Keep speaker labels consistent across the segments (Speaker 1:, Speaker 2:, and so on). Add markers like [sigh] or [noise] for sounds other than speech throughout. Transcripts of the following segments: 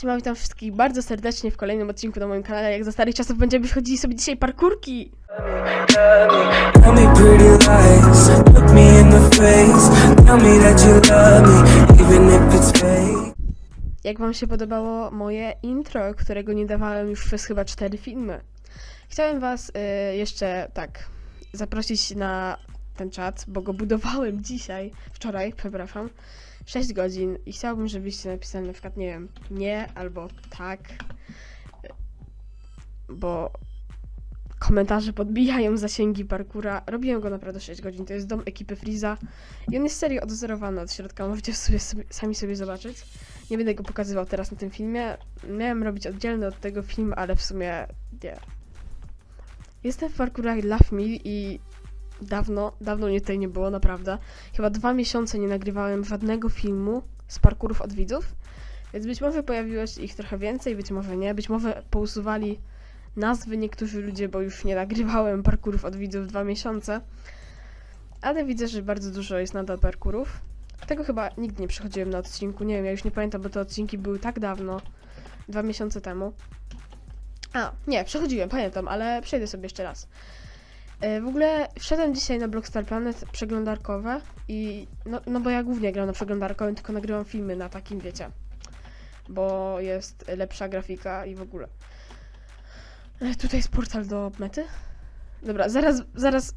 Speaker 1: Siema, witam wszystkich bardzo serdecznie w kolejnym odcinku na moim kanale. Jak za starych czasów będziemy chodzili sobie dzisiaj parkurki. Jak wam się podobało moje intro, którego nie dawałem już przez chyba cztery filmy? Chciałem was y, jeszcze tak zaprosić na ten czat, bo go budowałem dzisiaj, wczoraj, przepraszam, 6 godzin i chciałbym, żebyście napisali na przykład, nie wiem, nie albo tak, bo komentarze podbijają zasięgi parkura. Robiłem go naprawdę 6 godzin, to jest dom ekipy Freeza i on jest serio odzorowany od środka, możecie sobie, sobie, sami sobie zobaczyć. Nie będę go pokazywał teraz na tym filmie. Miałem robić oddzielny od tego film, ale w sumie nie. Jestem w parkurach Love Me i dawno, dawno mnie tutaj nie było, naprawdę. Chyba dwa miesiące nie nagrywałem żadnego filmu z parkurów od widzów, więc być może pojawiło się ich trochę więcej, być może nie. Być może pousuwali nazwy niektórzy ludzie, bo już nie nagrywałem parkurów od widzów dwa miesiące. Ale widzę, że bardzo dużo jest nadal parkurów. Tego chyba nigdy nie przechodziłem na odcinku. Nie wiem, ja już nie pamiętam, bo te odcinki były tak dawno. Dwa miesiące temu. A, nie, przechodziłem, pamiętam, ale przejdę sobie jeszcze raz. E, W ogóle wszedłem dzisiaj na Blockstar Planet przeglądarkowe i no, no bo ja głównie gram na przeglądarkowym, tylko nagrywam filmy na takim, wiecie. Bo jest lepsza grafika i w ogóle. E, Tutaj jest portal do mety. Dobra, zaraz, zaraz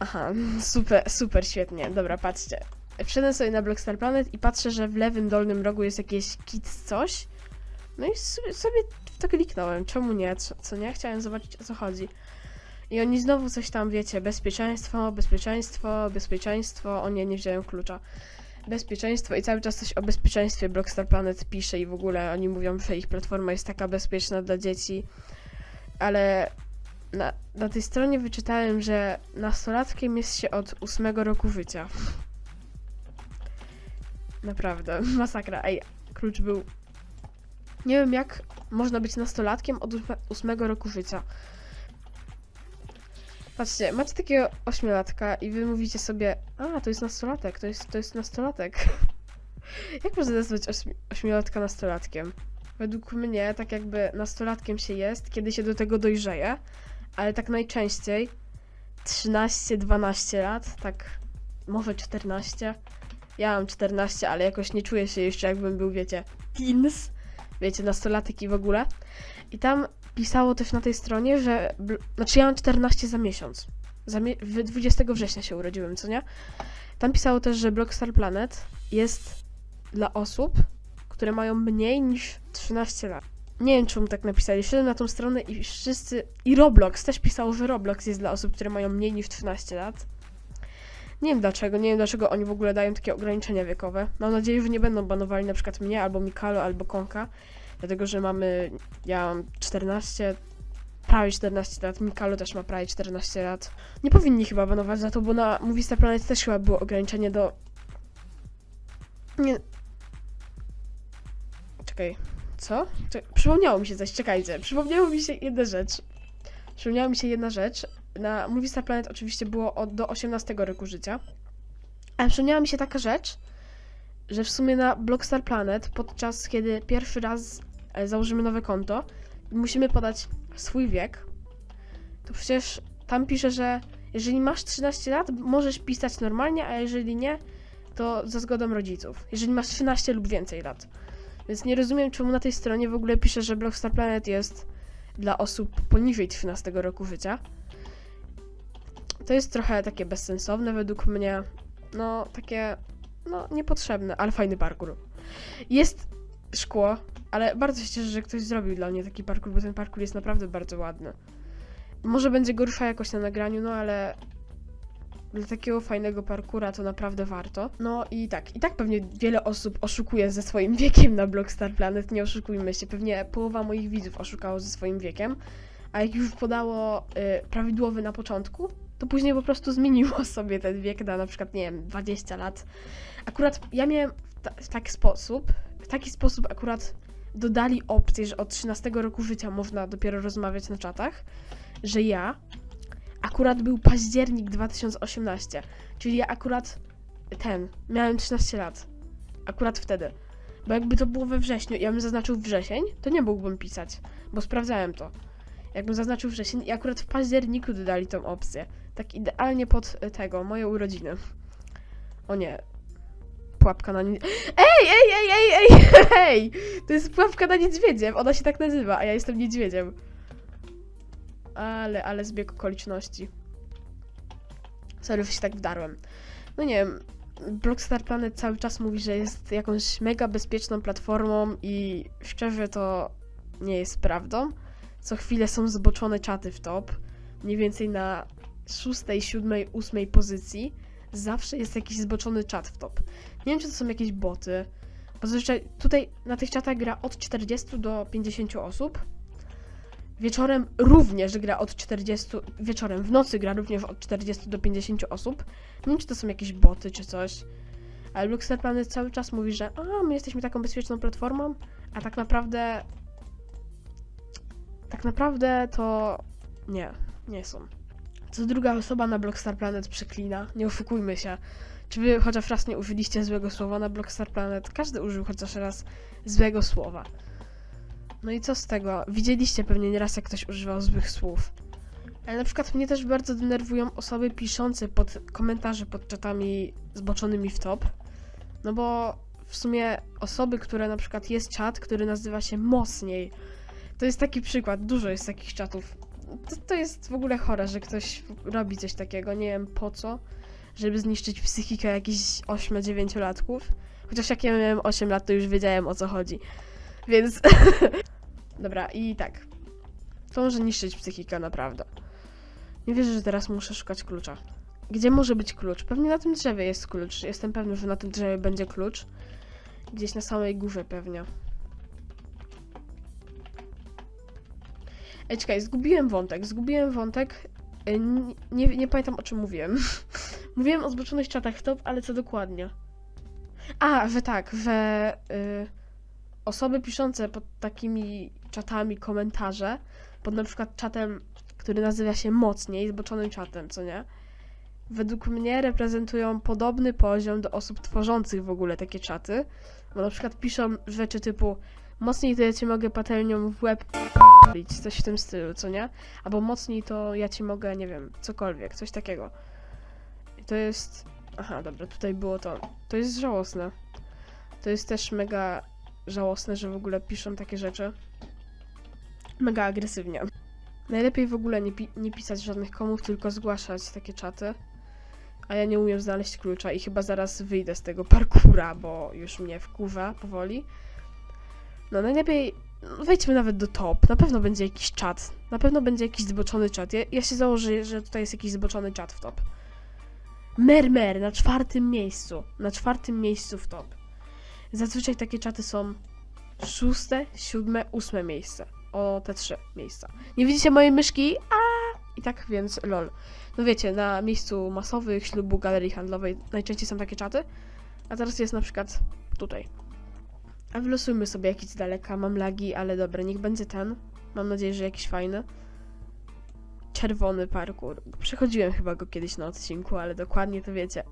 Speaker 1: Aha, [laughs] super, super, świetnie. Dobra, patrzcie. Wszedłem sobie na Blockstar Planet i patrzę, że w lewym dolnym rogu jest jakieś kit coś. No i sobie, sobie to kliknąłem. Czemu nie? Co, co nie? Chciałem zobaczyć o co chodzi. I oni znowu coś tam, wiecie, bezpieczeństwo, bezpieczeństwo, bezpieczeństwo. O nie, nie wziąłem klucza. Bezpieczeństwo i cały czas coś o bezpieczeństwie Blockstar Planet pisze i w ogóle oni mówią, że ich platforma jest taka bezpieczna dla dzieci. Ale na, na tej stronie wyczytałem, że nastolatkiem jest się od ósmego roku życia. Naprawdę, [laughs] masakra. Ej, klucz był. Nie wiem, jak można być nastolatkiem od ósme- ósmego roku życia. Patrzcie, macie takiego ośmiolatka i wy mówicie sobie, a, to jest nastolatek, to jest, to jest nastolatek. [laughs] jak można nazwać ośmi- ośmiolatka nastolatkiem? Według mnie, tak jakby nastolatkiem się jest, kiedy się do tego dojrzeje, ale tak najczęściej 13-12 lat, tak może 14. Ja mam 14, ale jakoś nie czuję się jeszcze jakbym był, wiecie, teens, wiecie, nastolatek i w ogóle. I tam pisało też na tej stronie, że, znaczy ja mam 14 za miesiąc. Za mie- w 20 września się urodziłem, co nie? Tam pisało też, że Blockstar Planet jest dla osób, które mają mniej niż 13 lat. Nie wiem, czemu tak napisali. Szedłem na tą stronę i wszyscy. I Roblox też pisało, że Roblox jest dla osób, które mają mniej niż 13 lat. Nie wiem dlaczego, nie wiem dlaczego oni w ogóle dają takie ograniczenia wiekowe. Mam nadzieję, że nie będą banowali na przykład mnie, albo Mikalo, albo Konka. Dlatego, że mamy. Ja mam 14, prawie 14 lat. Mikalo też ma prawie 14 lat. Nie powinni chyba banować za to, bo na Movie Star Planet też chyba było ograniczenie do. Nie. Czekaj. Co? Przypomniało mi się coś, czekajcie. Przypomniało mi się jedna rzecz. Przypomniała mi się jedna rzecz. Na Movie Star Planet oczywiście było od, do 18 roku życia. Ale przypomniała mi się taka rzecz, że w sumie na Blockstar Planet, podczas kiedy pierwszy raz założymy nowe konto, musimy podać swój wiek, to przecież tam pisze, że jeżeli masz 13 lat, możesz pisać normalnie, a jeżeli nie, to za zgodą rodziców. Jeżeli masz 13 lub więcej lat. Więc nie rozumiem, czemu na tej stronie w ogóle pisze, że Blockstar Planet jest dla osób poniżej 13 roku życia. To jest trochę takie bezsensowne według mnie. No, takie, no, niepotrzebne, ale fajny parkour. Jest szkło, ale bardzo się cieszę, że ktoś zrobił dla mnie taki parkour, bo ten parkour jest naprawdę bardzo ładny. Może będzie gorsza jakoś na nagraniu, no ale dla takiego fajnego parkura to naprawdę warto. No i tak, i tak pewnie wiele osób oszukuje ze swoim [laughs] wiekiem na Blockstar Planet, nie oszukujmy się, pewnie połowa moich widzów oszukało ze swoim wiekiem, a jak już podało y, prawidłowy na początku, to później po prostu zmieniło [laughs] sobie ten wiek na na przykład, nie wiem, 20 lat. Akurat ja miałem w, ta, w taki sposób, w taki sposób akurat dodali opcję, że od 13 roku życia można dopiero rozmawiać na czatach, że ja akurat był październik 2018, czyli ja akurat ten, miałem 13 lat. Akurat wtedy. Bo jakby to było we wrześniu i ja bym zaznaczył wrzesień, to nie mógłbym pisać, bo sprawdzałem to. Jakbym zaznaczył wrzesień i akurat w październiku dodali tą opcję. Tak idealnie pod e, tego, moje urodziny. O nie. Pułapka na nie... Ej, ej, ej, ej, ej, [laughs] ej! To jest pułapka na niedźwiedziem, ona się tak nazywa, a ja jestem niedźwiedziem. Ale, ale zbieg okoliczności. Że się tak wdarłem. No nie wiem, Blockstar Planet cały czas mówi, że jest jakąś mega bezpieczną platformą i szczerze to nie jest prawdą. Co chwilę są zboczone czaty w top, mniej więcej na szóstej, siódmej, ósmej pozycji. Zawsze jest jakiś zboczony czat w top. Nie wiem, czy to są jakieś boty, bo zazwyczaj tutaj na tych czatach gra od 40 do 50 osób. Wieczorem również gra od 40, wieczorem w nocy gra również od 40 do 50 osób. Nie wiem, czy to są jakieś boty czy coś. Ale Planet cały czas mówi, że a, my jesteśmy taką bezpieczną platformą, a tak naprawdę tak naprawdę to nie, nie są. Co druga osoba na Blockstar Planet przeklina, nie oszukujmy się. Czy wy chociaż raz nie użyliście złego słowa na Blockstar Planet? Każdy użył chociaż raz złego słowa. No i co z tego? Widzieliście pewnie nieraz, jak ktoś używał złych słów. Ale na przykład mnie też bardzo denerwują osoby piszące pod komentarze pod czatami zboczonymi w top. No bo w sumie osoby, które na przykład jest czat, który nazywa się Mocniej. To jest taki przykład, dużo jest takich czatów. To, to jest w ogóle chore, że ktoś robi coś takiego, nie wiem po co, żeby zniszczyć psychikę jakichś 8-9 latków. Chociaż jak ja miałem 8 lat, to już wiedziałem o co chodzi. Więc. [laughs] Dobra, i tak. To może niszczyć psychikę, naprawdę. Nie wierzę, że teraz muszę szukać klucza. Gdzie może być klucz? Pewnie na tym drzewie jest klucz. Jestem pewny, że na tym drzewie będzie klucz. Gdzieś na samej górze pewnie. Ej, czekaj, zgubiłem wątek. Zgubiłem wątek. Nie, nie pamiętam o czym mówiłem. [laughs] mówiłem o zboczonych czatach top, ale co dokładnie? A, że tak, że y, osoby piszące pod takimi czatami komentarze, pod na przykład czatem, który nazywa się mocniej, zboczonym czatem, co nie? Według mnie reprezentują podobny poziom do osób tworzących w ogóle takie czaty, bo na przykład piszą rzeczy typu mocniej to ja cię mogę patelnią w łeb bić, coś w tym stylu, co nie? Albo mocniej to ja ci mogę, nie wiem, cokolwiek, coś takiego. I to jest... Aha, dobra, tutaj było to. To jest żałosne. To jest też mega żałosne, że w ogóle piszą takie rzeczy. Mega agresywnie. Najlepiej w ogóle nie, pi- nie pisać żadnych komów, tylko zgłaszać takie czaty. A ja nie umiem znaleźć klucza i chyba zaraz wyjdę z tego parkura, bo już mnie wkurza powoli. No najlepiej wejdźmy nawet do top. Na pewno będzie jakiś czat. Na pewno będzie jakiś zboczony czat. Ja, ja się założę, że tutaj jest jakiś zboczony czat w top. Mermer na czwartym miejscu. Na czwartym miejscu w top. Zazwyczaj takie czaty są szóste, siódme, ósme miejsce. O te trzy miejsca. Nie widzicie mojej myszki? A I tak więc lol. No wiecie, na miejscu masowych, ślubu, galerii handlowej najczęściej są takie czaty. A teraz jest na przykład tutaj. A wylosujmy sobie jakiś z daleka. Mam lagi, ale dobra, niech będzie ten. Mam nadzieję, że jakiś fajny. Czerwony parkour. Przechodziłem chyba go kiedyś na odcinku, ale dokładnie to wiecie.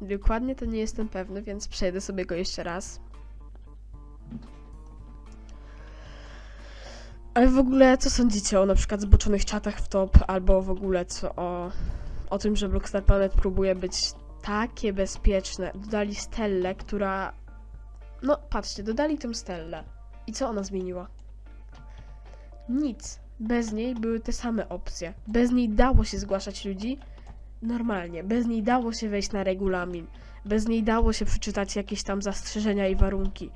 Speaker 1: Dokładnie to nie jestem pewny, więc przejdę sobie go jeszcze raz. Ale w ogóle, co sądzicie o na przykład zboczonych czatach w top, albo w ogóle co o, o tym, że Blockstar Planet próbuje być takie bezpieczne? Dodali Stellę, która... No, patrzcie, dodali tę Stellę. I co ona zmieniła? Nic. Bez niej były te same opcje. Bez niej dało się zgłaszać ludzi normalnie. Bez niej dało się wejść na regulamin. Bez niej dało się przeczytać jakieś tam zastrzeżenia i warunki.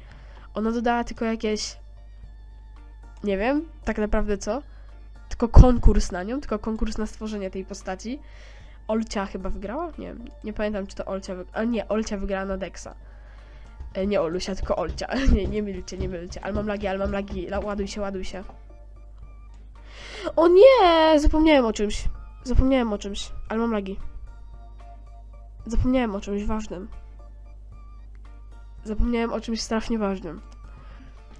Speaker 1: Ona dodała tylko jakieś nie wiem, tak naprawdę co. Tylko konkurs na nią, tylko konkurs na stworzenie tej postaci. Olcia chyba wygrała? Nie nie pamiętam czy to Olcia wygrała. Ale nie, Olcia wygrała na Dexa. E, nie Olusia, tylko Olcia. [laughs] Nie, nie mylcie, nie mylcie. Ale mam lagi, ale mam lagi. La- Ładuj się, ładuj się. O nie! Zapomniałem o czymś. Zapomniałem o czymś, ale mam lagi. Zapomniałem o czymś ważnym. Zapomniałem o czymś strasznie ważnym.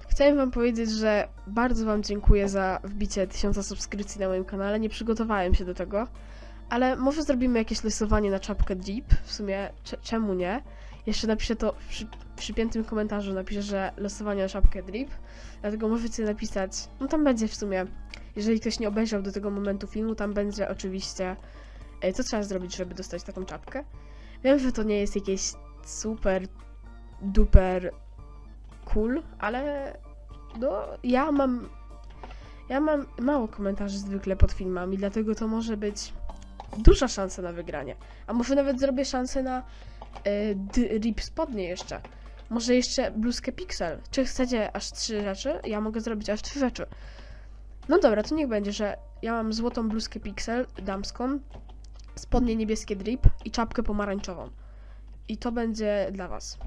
Speaker 1: Chciałem wam powiedzieć, że bardzo wam dziękuję za wbicie 1000 subskrypcji na moim kanale. Nie przygotowałem się do tego, ale może zrobimy jakieś losowanie na czapkę Jeep. W sumie cze- czemu nie? Jeszcze napiszę to w, przypiętym komentarzu napiszę, że losowanie na szapkę drip, dlatego możecie napisać, no tam będzie w sumie, jeżeli ktoś nie obejrzał do tego momentu filmu, tam będzie oczywiście, e, co trzeba zrobić, żeby dostać taką czapkę. Wiem, że to nie jest jakieś super, duper cool, ale no, ja mam, ja mam mało komentarzy zwykle pod filmami, dlatego to może być duża szansa na wygranie. A może nawet zrobię szansę na e, drip spodnie jeszcze. Może jeszcze bluzkę Pixel. Czy chcecie aż trzy rzeczy? Ja mogę zrobić aż trzy rzeczy. No dobra, to niech będzie, że ja mam złotą bluzkę Pixel damską, spodnie niebieskie drip i czapkę pomarańczową. I to będzie dla was.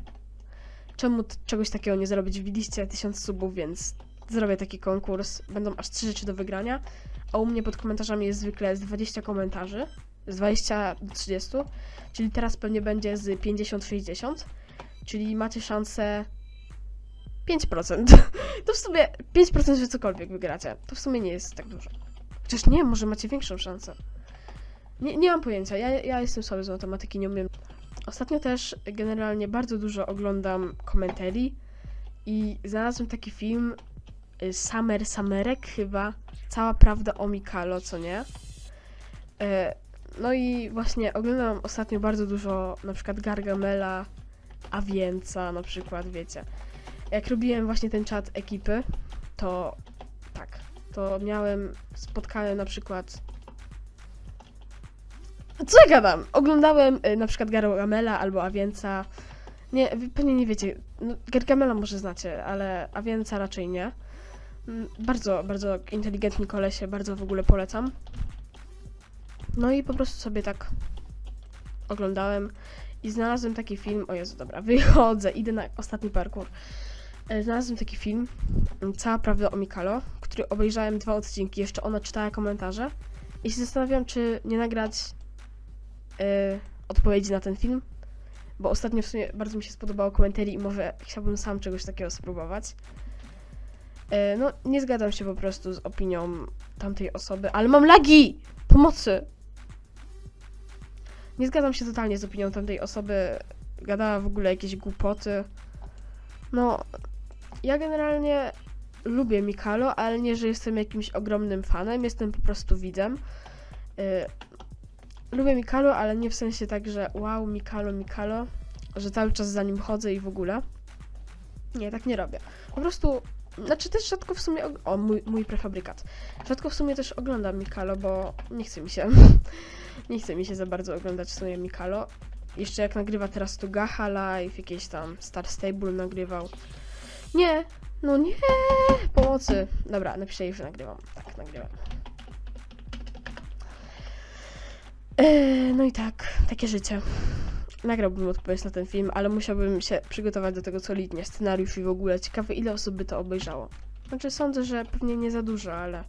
Speaker 1: Czemu czegoś takiego nie zrobić? Widzieliście tysiąc subów, więc zrobię taki konkurs. Będą aż trzy rzeczy do wygrania. A u mnie pod komentarzami jest zwykle z 20 komentarzy. Z 20 do 30. Czyli teraz pewnie będzie z 50-60. Czyli macie szansę 5%. [laughs] To w sumie 5%, że cokolwiek wygracie. To w sumie nie jest tak dużo. Chociaż nie, może macie większą szansę. Nie, nie mam pojęcia. Ja, ja jestem słaby z matematyki, nie umiem. Ostatnio też generalnie bardzo dużo oglądam komentarii i znalazłem taki film y, Summer Samerek chyba. Cała prawda o Mikalo, co nie? E, No i właśnie oglądam ostatnio bardzo dużo na przykład Gargamela, Awięca na przykład, wiecie. Jak robiłem właśnie ten czat ekipy, to tak, to miałem, spotkałem na przykład co ja gadam? Oglądałem y, na przykład Gargamela albo Awięca. Nie, pewnie nie wiecie. No, Gargamela może znacie, ale Awięca raczej nie. Mm, Bardzo, bardzo inteligentni kolesie, bardzo w ogóle polecam. No i po prostu sobie tak oglądałem i znalazłem taki film. O Jezu, dobra, [laughs] wychodzę, idę na ostatni parkour. E, Znalazłem taki film, mm, Cała prawda o Mikalo, który obejrzałem dwa odcinki, jeszcze ona czytała komentarze i się zastanawiam, czy nie nagrać e, odpowiedzi na ten film, bo ostatnio w sumie bardzo mi się spodobało komentarii i może chciałbym sam czegoś takiego spróbować. E, no, nie zgadzam się po prostu z opinią tamtej osoby, ale mam lagi! Pomocy! Nie zgadzam się totalnie z opinią tamtej osoby. Gadała w ogóle jakieś głupoty. No, ja generalnie lubię Mikalo, ale nie, że jestem jakimś ogromnym fanem, jestem po prostu widzem. Y, lubię Mikalo, ale nie w sensie tak, że wow, Mikalo, Mikalo, że cały czas za nim chodzę i w ogóle. Nie, tak nie robię. Po prostu, znaczy też rzadko w sumie, o, mój, mój prefabrykat. Rzadko w sumie też oglądam Mikalo, bo nie chce mi się, [laughs] nie chce mi się za bardzo oglądać w sumie Mikalo. Jeszcze jak nagrywa teraz tu Gaha Live, jakieś tam Star Stable nagrywał. Nie, no nie, pomocy. Dobra, napiszę jej, że nagrywam. Tak, nagrywam. Eee, no i tak, takie życie. Nagrałbym odpowiedź na ten film, ale musiałbym się przygotować do tego solidnie, scenariusz i w ogóle. Ciekawe, ile osób by to obejrzało. Znaczy, sądzę, że pewnie nie za dużo, ale...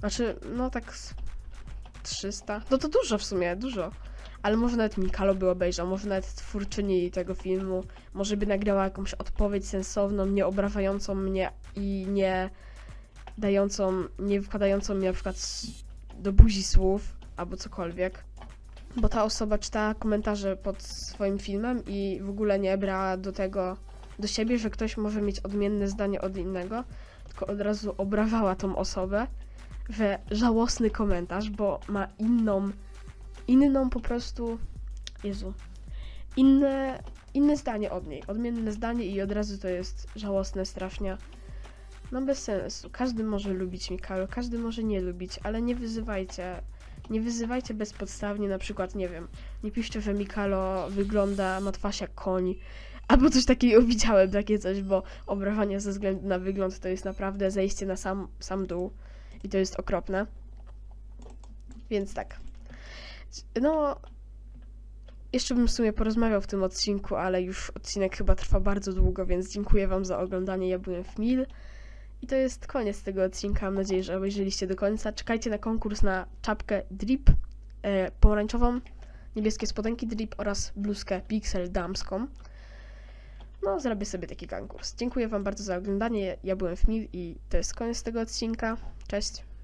Speaker 1: Znaczy, no tak z 300. No to dużo w sumie, dużo. Ale może nawet Mikalo by obejrzał, może nawet twórczyni tego filmu, może by nagrała jakąś odpowiedź sensowną, nie obrażającą mnie i nie dającą, nie wkładającą mi na przykład do buzi słów albo cokolwiek. Bo ta osoba czytała komentarze pod swoim filmem i w ogóle nie brała do tego do siebie, że ktoś może mieć odmienne zdanie od innego, tylko od razu obrażała tą osobę, że żałosny komentarz, bo ma inną, inną po prostu, Jezu, inne, inne zdanie od niej, odmienne zdanie i od razu to jest żałosne strasznie. No bez sensu. Każdy może lubić Mikalo, każdy może nie lubić, ale nie wyzywajcie. Nie wyzywajcie bezpodstawnie, na przykład, nie wiem, nie piszcie, że Mikalo wygląda, ma twarz jak koń, albo coś takiego [laughs] widziałem, takie coś, bo obrażanie ze względu na wygląd to jest naprawdę zejście na sam, sam dół i to jest okropne. Więc tak. No, jeszcze bym w sumie porozmawiał w tym odcinku, ale już odcinek chyba trwa bardzo długo, więc dziękuję Wam za oglądanie. Ja byłem w Mil. I to jest koniec tego odcinka. Mam nadzieję, że obejrzeliście do końca. Czekajcie na konkurs na czapkę Drip e, pomarańczową, niebieskie spodenki Drip oraz bluzkę Pixel damską. No, zrobię sobie taki konkurs. Dziękuję Wam bardzo za oglądanie. Ja byłem w Mil i to jest koniec tego odcinka. Cześć.